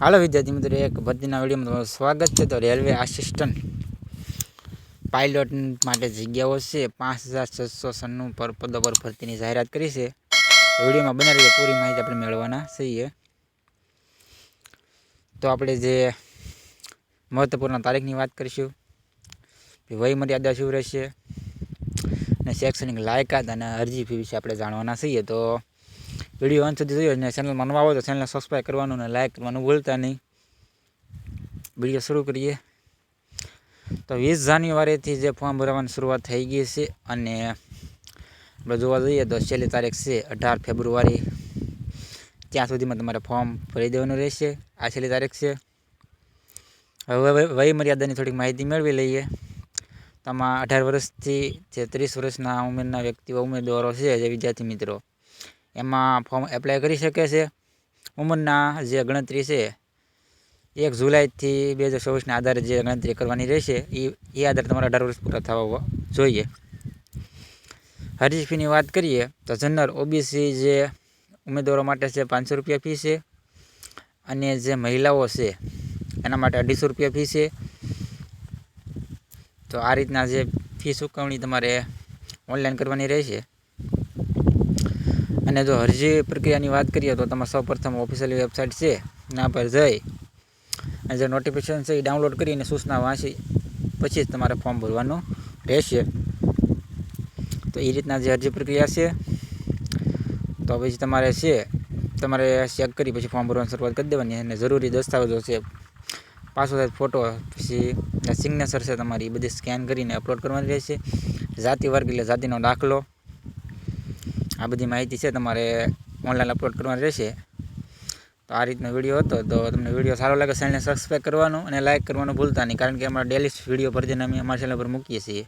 હાલો વિદ્યાર્થી મિત્રો, એક ભરતીના વિડીયોમાં તમારું સ્વાગત છે. તો રેલવે આસિસ્ટન્ટ પાયલોટ માટે જગ્યાઓ છે. પાંચ હજાર છસો સન્નું પર પદો પર ભરતીની જાહેરાત કરી છે. વિડીયોમાં બને રહીએ પૂરી માહિતી આપણે મેળવવાના છીએ. તો આપણે જે મહત્વપૂર્ણ તારીખની વાત કરીશું. વય મર્યાદા શું રહેશે? અને શૈક્ષણિક લાયકાત અને અરજી ફી વિશે આપણે જાણવાના છીએ. તો વીડિયો અંત સુધી જોયો અને ચેનલમાં નવા આવો તો ચેનલને સબસ્ક્રાઈબ કરવાનું અને લાઈક કરવાનું ભૂલતા નહીં. વીડિયો શરૂ કરીએ. તો વીસ જાન્યુઆરીથી જે ફોર્મ ભરવાની શરૂઆત થઈ ગઈ છે અને આપણે જોવા જઈએ તો છેલ્લી તારીખ છે અઢાર ફેબ્રુઆરી. ત્યાં સુધીમાં તમારે ફોર્મ ભરી દેવાનું રહેશે. આ છેલ્લી તારીખ છે. હવે વય મર્યાદાની થોડીક માહિતી મેળવી લઈએ. તમારા અઢાર વર્ષથી જે ત્રીસ વર્ષના ઉંમરના વ્યક્તિઓ, ઉમેદવારો છે જે વિદ્યાર્થી મિત્રો એમાં ફોર્મ એપ્લાય કરી શકે છે. ઉંમરના જે ગણતરી છે, એક જુલાઈથી બે હજાર ચોવીસના આધારે જે ગણતરી કરવાની રહેશે એ એ આધારે તમારા અઢાર વર્ષ પૂરા થવા જોઈએ. હરીજ ફીની વાત કરીએ, તો જનરલ ઓબીસી જે ઉમેદવારો માટે છે પાંચસો રૂપિયા ફી છે, અને જે મહિલાઓ છે, એના માટે અઢીસો રૂપિયા ફી છે. તો આ રીતના જે ફી ચૂકવણી તમારે ઓનલાઈન કરવાની રહેશે. અને જો અરજી પ્રક્રિયાની વાત કરીએ તો તમારે સૌપ્રથમ ઓફિશિયલ વેબસાઇટ છે, એના પર જઈ અને જે નોટિફિકેશન છે એ ડાઉનલોડ કરીને સૂચના વાંચી, પછી જ તમારે ફોર્મ ભરવાનું રહેશે. તો એ રીતના જે અરજી પ્રક્રિયા છે, તો પછી તમારે છે, તમારે ચેક કરી પછી ફોર્મ ભરવાની શરૂઆત કરી દેવાની અને જરૂરી દસ્તાવેજો છે પાસપોર્ટ ફોટો પછી સિગ્નેચર છે તમારી બધી સ્કેન કરીને અપલોડ કરવાની રહેશે. જાતિ વર્ગ એટલે જાતિનો દાખલો આ બધી માહિતી છે તમારે ઓનલાઈન અપલોડ કરવાની રહેશે. તો આ રીતનો વીડિયો હતો. તો તમને વીડિયો સારો લાગે ચેનલને સબસ્ક્રાઈબ કરવાનું અને લાઇક કરવાનું ભૂલતા નહીં. કારણ કે અમારા ડેલી વીડિયો પર જઈને અમે અમારા ચેનલ પર મૂકીએ છીએ.